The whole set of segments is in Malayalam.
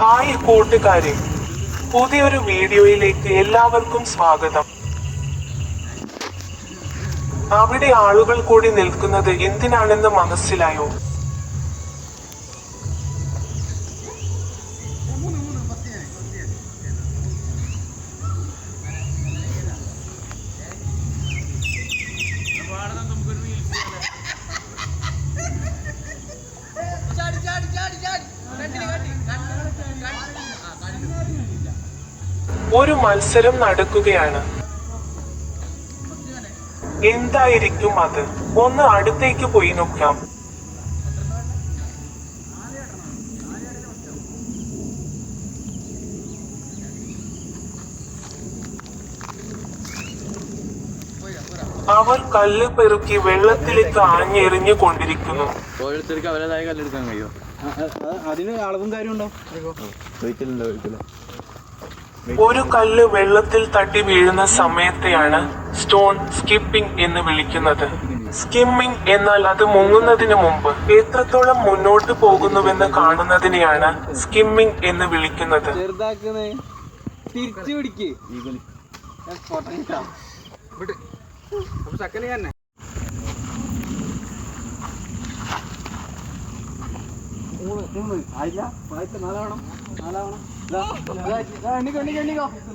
ഹായ് കൂട്ടുകാരെ പുതിയൊരു വീഡിയോയിലേക്ക് എല്ലാവർക്കും സ്വാഗതം. അവിടെ ആളുകൾ കൂടി നിൽക്കുന്നത് എന്തിനാണെന്ന് മനസ്സിലായോ? ഒരു മത്സരം നടക്കുകയാണ്. എന്തായിരിക്കും അത്? ഒന്ന് അടുത്തേക്ക് പോയി നോക്കാം. അവർ കല്ല് പെറുക്കി വെള്ളത്തിലേക്ക് ആഞ്ഞെറിഞ്ഞു കൊണ്ടിരിക്കുന്നു. ഓരോരുത്തർക്ക് അവരുടേതായ കല്ലെടുക്കാൻ കഴിയുമോ? അതിന് അളവും കാര്യമുണ്ടോ ഒരിക്കലുണ്ടോ ഒരിക്കലും. ഒരു കല്ല് വെള്ളത്തിൽ തട്ടി വീഴുന്ന സമയത്തെയാണ് സ്റ്റോൺ സ്കിപ്പിംഗ് എന്ന് വിളിക്കുന്നത്. സ്കിമ്മിംഗ് എന്നാൽ അത് മുങ്ങുന്നതിന് മുമ്പ് എത്രത്തോളം മുന്നോട്ട് പോകുന്നുവെന്ന് കാണുന്നതിനെയാണ് സ്കിമ്മിംഗ് എന്ന് വിളിക്കുന്നത്. ആയില്ല? നാലാവണം. നാലാവണം.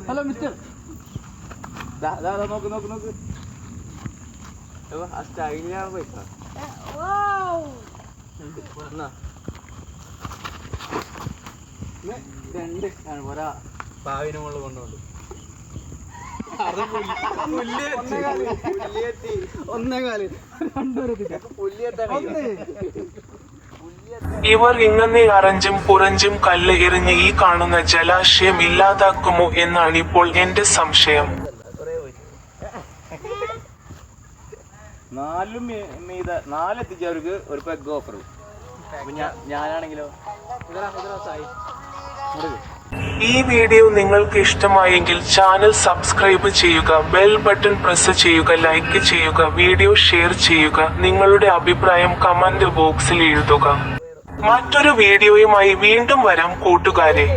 ഹലോ മിസ്റ്റർ നോക്ക് നോക്ക് നോക്ക് ആ സ്റ്റൈലിലാണ് പൈസ. ഒന്ന്, രണ്ട് ഒരാ പാവിനെ മുകളിൽ കൊണ്ടുപോകും ഒന്നേകാൽ രണ്ടുപേരെ ഒന്ന് ഇവർ ഇങ്ങനെ അറിഞ്ചും പുറഞ്ചും കല്ല് എറിഞ്ഞ് ഈ കാണുന്ന ജലാശയം ഇല്ലാതാക്കുമോ എന്നാണ് ഇപ്പോൾ എന്റെ സംശയം. നാലും നാലെത്തിച്ചവർക്ക് ഒരു പെഗ് ഓഫർ ഞാനാണെങ്കിലോ? ഈ വീഡിയോ നിങ്ങൾക്ക് ഇഷ്ടമായെങ്കിൽ ചാനൽ സബ്സ്ക്രൈബ് ചെയ്യുക ബെൽ ബട്ടൺ പ്രസ് ചെയ്യുക ലൈക്ക് ചെയ്യുക വീഡിയോ ഷെയർ ചെയ്യുക നിങ്ങളുടെ അഭിപ്രായം കമന്റ് ബോക്സിൽ എഴുതുക. മറ്റൊരു വീഡിയോയുമായി വീണ്ടും വരാം കൂട്ടുകാരെ.